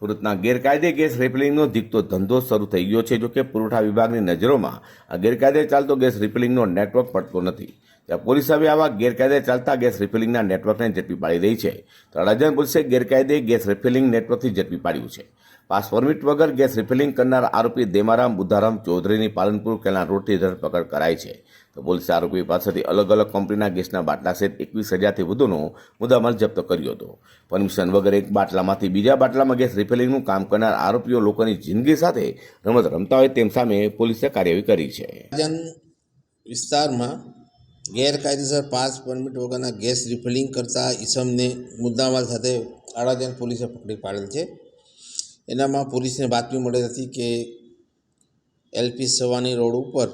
સુરતના ગેરકાયદે ગેસ રિફિલિંગનો દીકતો ધંધો શરૂ થઈ ગયો છે. જોકે પુરવઠા વિભાગની નજરોમાં આ ગેરકાયદે ચાલતો ગેસ રિફિલિંગનો નેટવર્ક પડતો નથી. ત્યાં પોલીસ હવે આવા ગેરકાયદે ચાલતા ગેસ રિફિલિંગના નેટવર્કને ઝડપી પાડી રહી છે. તો અડાજણ પોલીસે ગેરકાયદે ગેસ રિફિલિંગ નેટવર્કથી ઝડપી પાડ્યું છે. પાસ પરમિટ વગર ગેસ રિફિલિંગ કરનાર આરોપી દેમારામ બુધારામ ચૌધરીની પાલનપુર કેના રોડથી ધરપકડ કરાઈ છે. તો પોલીસે આરોપી પાસેથી અલગ અલગ કંપનીના ગેસના બાટલા સહિત એકવીસ હજારથી વધુનો મુદ્દામાલ જપ્ત કર્યો હતો. પરમિશન વગર એક બાટલામાંથી બીજા બાટલામાં ગેસ રિફિલિંગનું કામ કરનાર આરોપીઓ લોકોની જિંદગી સાથે રમત રમતા હોય તેમ સામે પોલીસે કાર્યવાહી કરી છે. વિસ્તારમાં ગેરકાયદેસર પાસ પરમિટ વગરના ગેસ રિફિલિંગ કરતા ઈસમને મુદ્દામાલ સાથે આડાજન પોલીસે પકડી પાડેલ છે. એનામાં પોલીસને બાતમી મળેલ હતી કે એલપી સવાની રોડ ઉપર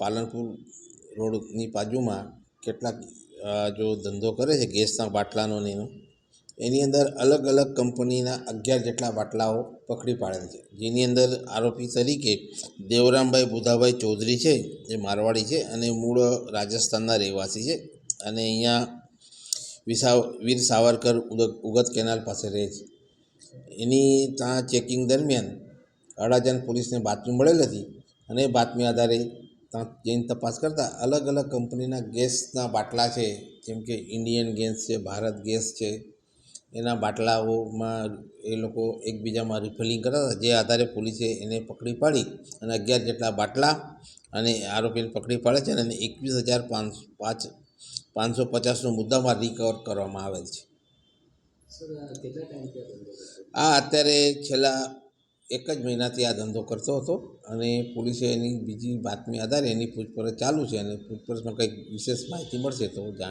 પાલનપુર રોડની બાજુમાં કેટલાક જો ધંધો કરે છે ગેસના બાટલાનો ને એનો, એની અંદર અલગ અલગ કંપનીના અગિયાર જેટલા બાટલાઓ પકડી પાડેલ છે. જેની અંદર આરોપી તરીકે દેવરામભાઈ બુધાભાઈ ચૌધરી છે, જે મારવાડી છે અને મૂળ રાજસ્થાનના રહેવાસી છે અને અહીંયા વિસા વીર સાવરકર ઉગત કેનાલ પાસે રહે છે. એની ત્યાં ચેકિંગ દરમિયાન અડાજણ પોલીસને બાતમી મળેલ હતી અને બાતમી આધારે ત્યાં જઈને તપાસ કરતાં અલગ અલગ કંપનીના ગેસના બાટલા છે જેમ કે ઇન્ડિયન ગેસ છે ભારત ગેસ છે એના બાટલાઓમાં એ લોકો એકબીજામાં રિફિલિંગ કરતા હતા. જે આધારે પોલીસે એને પકડી પાડી અને અગિયાર જેટલા બાટલા અને આરોપીને પકડી પાડે છે અને એકવીસ હજાર પાંચ પાંચ પાંચસો પચાસનો મુદ્દામાં રિકવર કરવામાં આવેલ છે. આ અત્યારે છેલ્લા એક જ મહિનાથી આ ધંધો કરતો હતો અને પોલીસે એની બીજી બાતમી આધારે એની પૂછપરછ ચાલુ છે અને પૂછપરછમાં કંઈક વિશેષ માહિતી મળશે તો જાણ